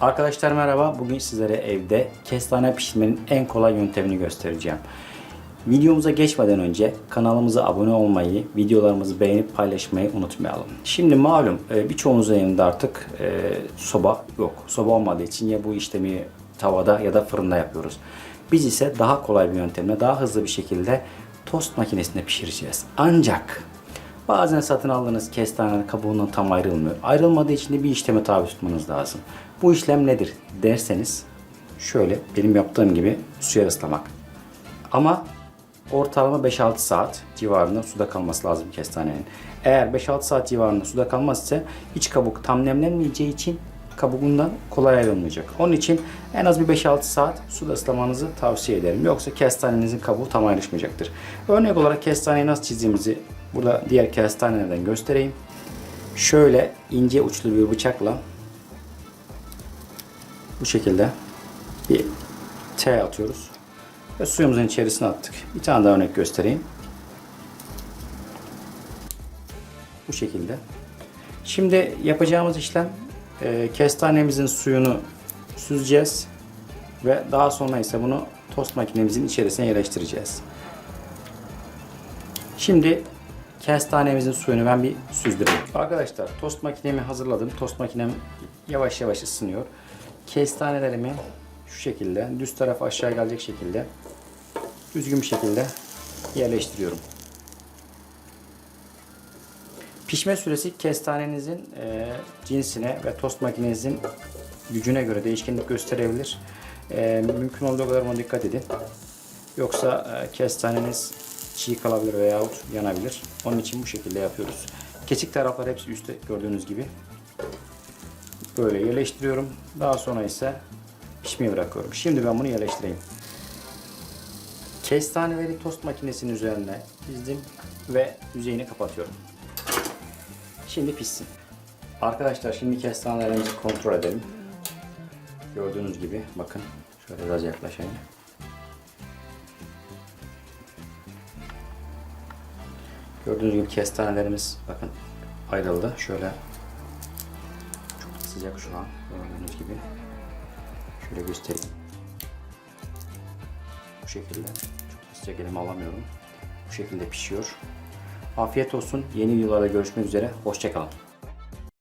Arkadaşlar merhaba. Bugün sizlere evde kestane pişirmenin en kolay yöntemini göstereceğim. Videomuza geçmeden önce kanalımıza abone olmayı, videolarımızı beğenip paylaşmayı unutmayalım. Şimdi malum e, birçoğunuzun evinde artık e, soba yok. Soba olmadığı için ya bu işlemi tavada ya da fırında yapıyoruz. Biz ise daha kolay bir yöntemle, daha hızlı bir şekilde tost makinesinde pişireceğiz. Ancak Bazen satın aldığınız kestanenin kabuğundan tam ayrılmıyor. Ayrılmadığı için de bir işleme tabi tutmanız lazım. Bu işlem nedir derseniz şöyle benim yaptığım gibi suya ıslamak. Ama ortalama 5-6 saat civarında suda kalması lazım kestanenin. Eğer 5-6 saat civarında suda kalmazsa iç kabuk tam nemlenmeyeceği için kabuğundan kolay ayrılmayacak. Onun için en az bir 5-6 saat suda ıslamanızı tavsiye ederim. Yoksa kestanenizin kabuğu tam ayrışmayacaktır. Örnek olarak kestaneyi nasıl çizdiğimizi burada diğer kestanelerden göstereyim. Şöyle ince uçlu bir bıçakla bu şekilde bir T atıyoruz. Ve suyumuzun içerisine attık. Bir tane daha örnek göstereyim. Bu şekilde. Şimdi yapacağımız işlem e, kestanemizin suyunu süzeceğiz ve daha sonra ise bunu tost makinemizin içerisine yerleştireceğiz. Şimdi kestanemizin suyunu ben bir süzdüreyim. Arkadaşlar tost makinemi hazırladım. Tost makinem yavaş yavaş ısınıyor. Kestanelerimi şu şekilde düz taraf aşağı gelecek şekilde düzgün bir şekilde yerleştiriyorum. Pişme süresi kestanenizin e, cinsine ve tost makinenizin gücüne göre değişkenlik gösterebilir. E, mümkün olduğu kadar buna dikkat edin. Yoksa e, kestaneniz çiğ kalabilir veyahut yanabilir. Onun için bu şekilde yapıyoruz. Kesik taraflar hepsi üstte gördüğünüz gibi. Böyle yerleştiriyorum. Daha sonra ise pişmeye bırakıyorum. Şimdi ben bunu yerleştireyim. Kestaneleri tost makinesinin üzerine dizdim ve yüzeyini kapatıyorum. Şimdi pişsin. Arkadaşlar şimdi kestanelerimizi kontrol edelim. Gördüğünüz gibi bakın şöyle biraz yaklaşayım. Gördüğünüz gibi kestanelerimiz bakın ayrıldı. Şöyle çok sıcak şu an gördüğünüz gibi. Şöyle göstereyim. Bu şekilde çok sıcak elime alamıyorum. Bu şekilde pişiyor. Afiyet olsun. Yeni videolarda görüşmek üzere. Hoşçakalın.